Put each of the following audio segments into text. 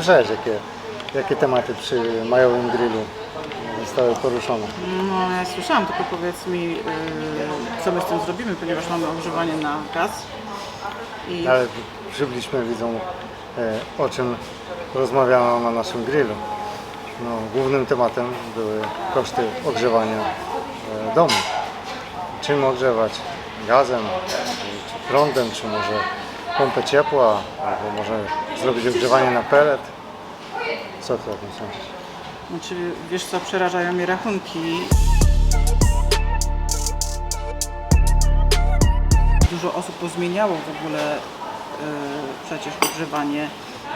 słyszałeś, jakie, jakie tematy przy majowym grillu zostały poruszone. No, ja słyszałam, tylko powiedz mi, yy, co my z tym zrobimy, ponieważ mamy ogrzewanie na gaz. I Ale przybliżmy widzom, e, o czym rozmawiano na naszym grillu. No, głównym tematem były koszty ogrzewania e, domu. Czym ogrzewać? Gazem, czy prądem, czy może pompę ciepła, albo może zrobić ogrzewanie na pelet. Co ty o tym sądzisz? znaczy, wiesz co, przerażają mnie rachunki. Dużo osób pozmieniało w ogóle yy, przecież ogrzewanie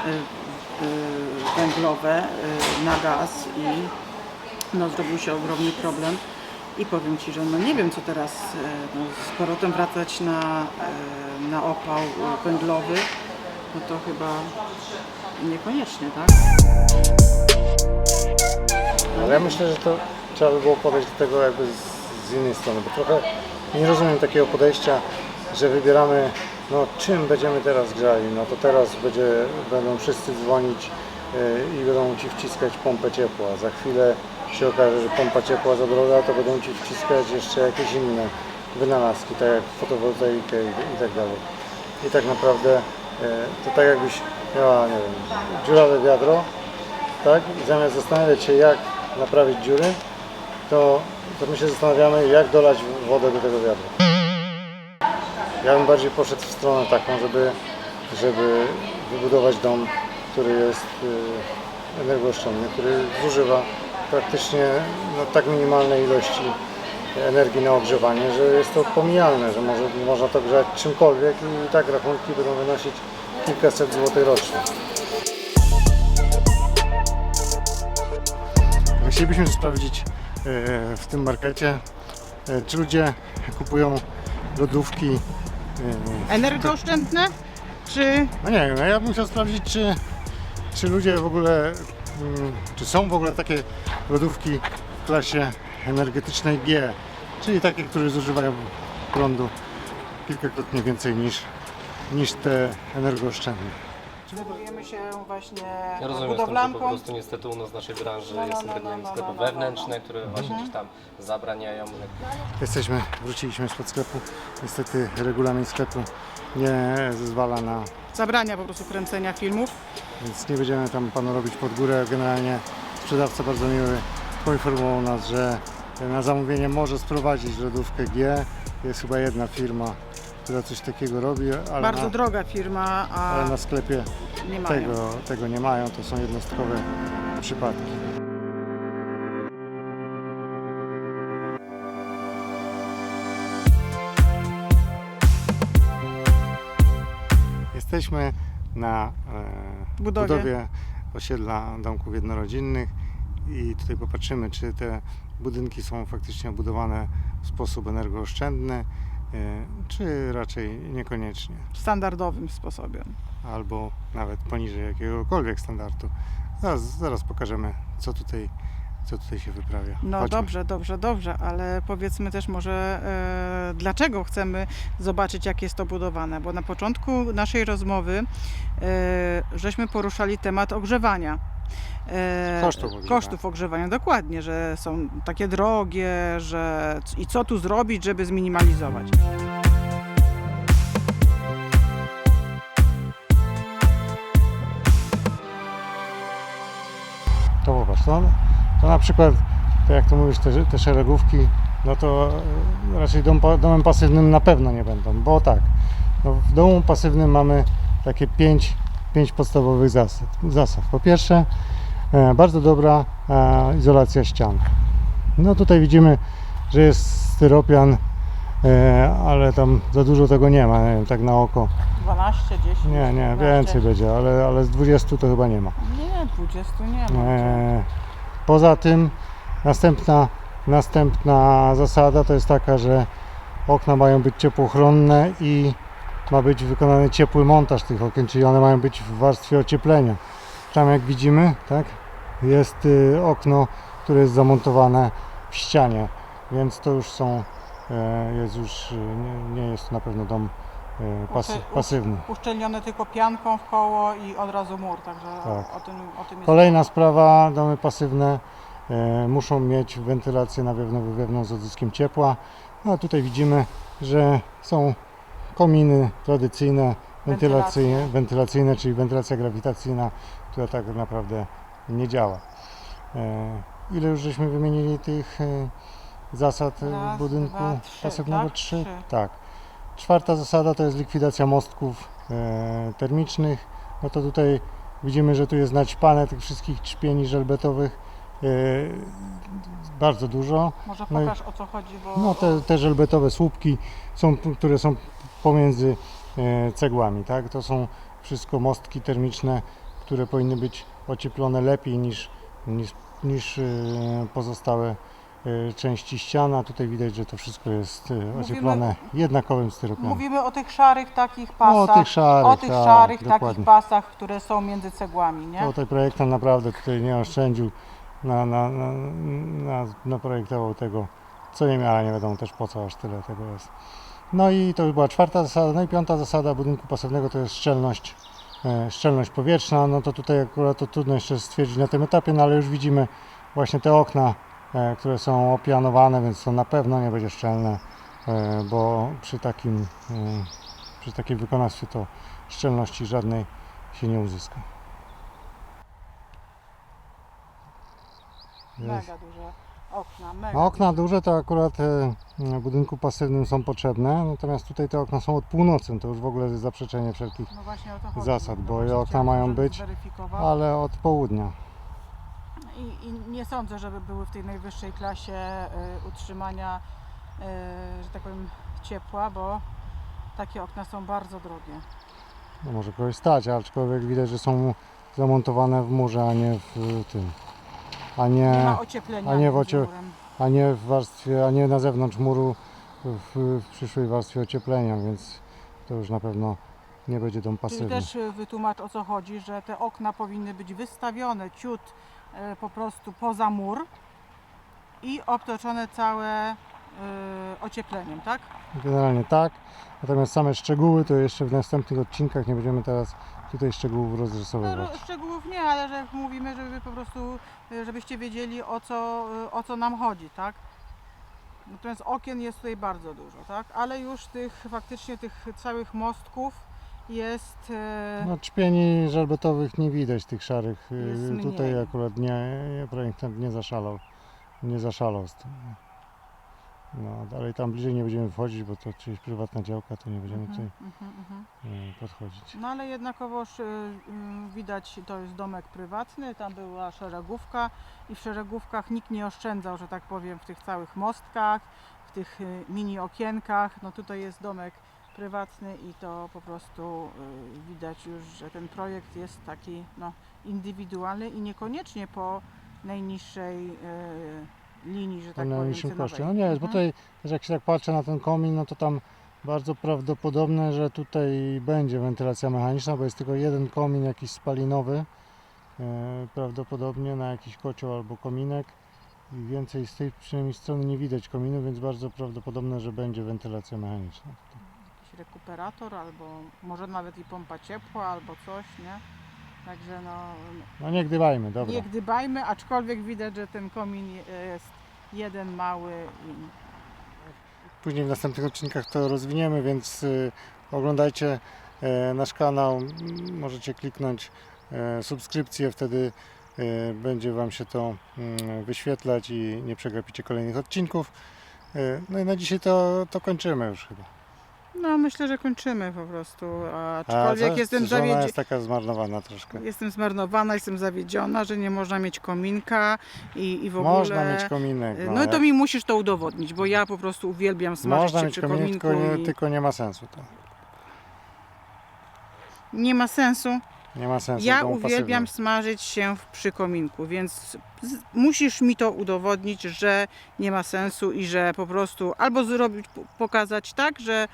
yy, yy, węglowe yy, na gaz i no, zrobił się ogromny problem. I powiem Ci, że no nie wiem co teraz, e, no, z powrotem wracać na, e, na opał e, węglowy, no to chyba niekoniecznie, tak? Ale ja myślę, że to trzeba by było podejść do tego jakby z, z innej strony, bo trochę nie rozumiem takiego podejścia, że wybieramy, no czym będziemy teraz grzali, no to teraz będzie, będą wszyscy dzwonić i będą Ci wciskać pompę ciepła. Za chwilę się okaże, że pompa ciepła za droga, to będą Ci wciskać jeszcze jakieś inne wynalazki, tak jak fotowoltaikę i, i tak dalej. I tak naprawdę yy, to tak jakbyś miała, nie wiem, dziurawe wiadro, tak? I zamiast zastanawiać się, jak naprawić dziury, to, to my się zastanawiamy, jak dolać wodę do tego wiadra. Ja bym bardziej poszedł w stronę taką, żeby, żeby wybudować dom, który jest y, energooszczędny, który zużywa praktycznie no, tak minimalnej ilości energii na ogrzewanie, że jest to pomijalne, że może, można to grzać czymkolwiek i tak rachunki będą wynosić kilkaset złotych rocznie. Chcielibyśmy sprawdzić e, w tym markecie, e, czy ludzie kupują lodówki. e, Energooszczędne? Czy No nie wiem, no ja bym chciał sprawdzić, czy, czy ludzie w ogóle, czy są w ogóle takie lodówki w klasie energetycznej G, czyli takie, które zużywają prądu kilkakrotnie więcej niż, niż te energooszczędne. Zajmujemy się właśnie Ja rozumiem, że po budowlanką? prostu niestety u nas w naszej branży No, no, jest no, rynek no, no, sklepy no, no, wewnętrzne, które właśnie gdzieś tam zabraniają. Jesteśmy, wróciliśmy spod sklepu. Niestety regulamin sklepu nie zezwala na Zabrania po prostu kręcenia filmów. Więc nie będziemy tam panu robić pod górę. Generalnie sprzedawca bardzo miły poinformował nas, że na zamówienie może sprowadzić lodówkę G. Jest chyba jedna firma, która coś takiego robi, ale, Bardzo na, droga firma, a ale na sklepie nie mają. tego, tego nie mają. To są jednostkowe przypadki. Jesteśmy na e, Budowie. budowie osiedla domków jednorodzinnych i tutaj popatrzymy, czy te budynki są faktycznie budowane w sposób energooszczędny, czy raczej niekoniecznie, Standardowym sposobem. albo nawet poniżej jakiegokolwiek standardu. Zaraz, zaraz pokażemy, co tutaj, co tutaj się wyprawia. No Chodźmy. dobrze, dobrze, dobrze, ale powiedzmy też może e, dlaczego chcemy zobaczyć jak jest to budowane, bo na początku naszej rozmowy e, żeśmy poruszali temat ogrzewania. E, Kosztów ogrzewania. kosztów ogrzewania, dokładnie, że są takie drogie, że i co tu zrobić, żeby zminimalizować. To popatrz, no, to na przykład, tak jak to mówisz, te, te szeregówki, no to e, raczej dom, pa- domem pasywnym na pewno nie będą, bo tak, no w domu pasywnym mamy takie pięć, pięć podstawowych zasad. zasad. Po pierwsze, e, bardzo dobra e, izolacja ścian. No tutaj widzimy, że jest styropian, e, ale tam za dużo tego nie ma, nie wiem, tak na oko. 12, 10. Nie, nie, więcej będzie, ale, ale z 20 to chyba nie ma. Nie, 20 nie ma. E, Poza tym następna, następna zasada to jest taka, że okna mają być ciepłochronne i ma być wykonany ciepły montaż tych okien, czyli one mają być w warstwie ocieplenia. Tam jak widzimy, tak, jest y, okno, które jest zamontowane w ścianie, więc to już są, e, jest już, y, nie, nie jest to na pewno dom e, pasy, pasywny. Uszczelnione tylko pianką w koło i od razu mur, także Tak. o, tym, o tym jest Kolejna sprawa, domy pasywne e, muszą mieć wentylację nawiewnął-wywiewną z odzyskiem ciepła. No a tutaj widzimy, że są kominy tradycyjne, wentylacyjne, wentylacyjne, czyli wentylacja grawitacyjna, która tak naprawdę nie działa. E, ile już żeśmy wymienili tych e, zasad e, Raz, budynku dwa, trzy, pasywnego? tak? Trzy? Trzy. Tak. Czwarta zasada to jest likwidacja mostków termicznych. No to tutaj widzimy, że tu jest naćpane tych wszystkich trzpieni żelbetowych bardzo dużo. Może no i- pokaż o co chodzi, bo No te, te żelbetowe słupki są, które są pomiędzy e, cegłami, tak? To są wszystko mostki termiczne, które powinny być ocieplone lepiej niż, niż, niż e, pozostałe e, części ściana. Tutaj widać, że to wszystko jest ocieplone jednakowym styropianem. mówimy o tych szarych takich pasach, o tych szarych, o tych tak, szarych takich dokładnie. pasach, które są między cegłami, nie? Ten projektant naprawdę tutaj nie oszczędził, na, na, na, na, naprojektował tego, co nie miała, nie wiadomo też po co aż tyle tego jest. No i to była czwarta zasada, no i piąta zasada budynku pasywnego to jest szczelność, e, szczelność powietrzna, no to tutaj akurat to trudno jeszcze stwierdzić na tym etapie, no ale już widzimy właśnie te okna, e, które są opianowane, więc to na pewno nie będzie szczelne, e, bo przy takim, przy takim wykonawstwie to szczelności żadnej się nie uzyska. Mega duże okna, mega. Okna duże to akurat budynku pasywnym są potrzebne, natomiast tutaj te okna są od północy, to już w ogóle jest zaprzeczenie wszelkich, No chodzi. zasad, bo Właściciel okna mają być, ale od południa. I, I nie sądzę, żeby były w tej najwyższej klasie y, utrzymania, y, że tak powiem, ciepła, bo takie okna są bardzo drogie. No, może kogoś stać, aczkolwiek widać, że są zamontowane w murze, a nie w tym, a Nie nie, a nie w ocie-. A nie w warstwie, a nie na zewnątrz muru w, w przyszłej warstwie ocieplenia, więc to już na pewno nie będzie dom Czyli pasywny. też y, wytłumacz o co chodzi, że te okna powinny być wystawione ciut y, po prostu poza mur i obtoczone całe y, ociepleniem, tak? Generalnie tak, natomiast same szczegóły to jeszcze w następnych odcinkach nie będziemy teraz tutaj szczegółów No, rozrysowywać. ro- szczegółów nie, ale że mówimy, żeby po prostu, żebyście wiedzieli o co, o co nam chodzi, tak? Natomiast okien jest tutaj bardzo dużo, tak? Ale już tych faktycznie tych całych mostków jest y, No trzpieni żelbetowych nie widać tych szarych. Jest Tutaj akurat nie, projektant nie zaszalał. Nie zaszalał z tym. No dalej tam bliżej nie będziemy wchodzić, bo to czyjeś prywatna działka, to nie będziemy mhm, tutaj mhm, mhm. y, podchodzić. No ale jednakowoż y, y, widać, to jest domek prywatny, tam była szeregówka i w szeregówkach nikt nie oszczędzał, że tak powiem, w tych całych mostkach, w tych y, mini okienkach. No tutaj jest domek prywatny i to po prostu y, widać już, że ten projekt jest taki no, indywidualny i niekoniecznie po najniższej y, linii, że tak na powiem, cenowej. koszcie. No nie jest, bo Mhm. tutaj też jak się tak patrzę na ten komin, no to tam bardzo prawdopodobne, że tutaj będzie wentylacja mechaniczna, bo jest tylko jeden komin jakiś spalinowy, e, prawdopodobnie na jakiś kocioł albo kominek i więcej z tej przynajmniej strony nie widać kominu, więc bardzo prawdopodobne, że będzie wentylacja mechaniczna. jakiś rekuperator, albo może nawet i pompa ciepła, albo coś, nie? Także no, No nie gdybajmy, dobra. nie gdybajmy, aczkolwiek widać, że ten komin jest jeden mały i Później w następnych odcinkach to rozwiniemy, więc y, oglądajcie e, nasz kanał. M, Możecie kliknąć e, subskrypcję, wtedy e, będzie Wam się to mm, wyświetlać i nie przegapicie kolejnych odcinków. E, No i na dzisiaj to, to kończymy już chyba. No myślę, że kończymy po prostu, A aczkolwiek co? jestem zawiedziona. jest taka zmarnowana troszkę. Jestem zmarnowana, jestem zawiedziona, że nie można mieć kominka i, i w ogóle. Można mieć kominek. No, to jak- mi musisz to udowodnić, bo ja po prostu uwielbiam smażyć Można się mieć przy kominek, kominku. tylko nie, i tylko nie ma sensu to. Nie ma sensu. Nie ma sensu. Ja uwielbiam pasywnym. smażyć się w, przy kominku, więc z, musisz mi to udowodnić, że nie ma sensu i że po prostu albo zrobić, pokazać tak, że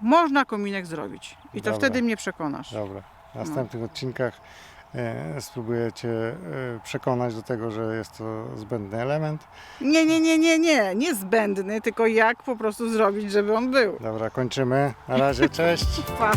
można kominek zrobić. I to Dobra. wtedy mnie przekonasz. Dobra, w następnych odcinkach e, spróbuję Cię e, przekonać do tego, że jest to zbędny element. Nie, nie, nie, nie, nie, nie zbędny, tylko jak po prostu zrobić, żeby on był. Dobra, kończymy. Na razie, cześć. Pa.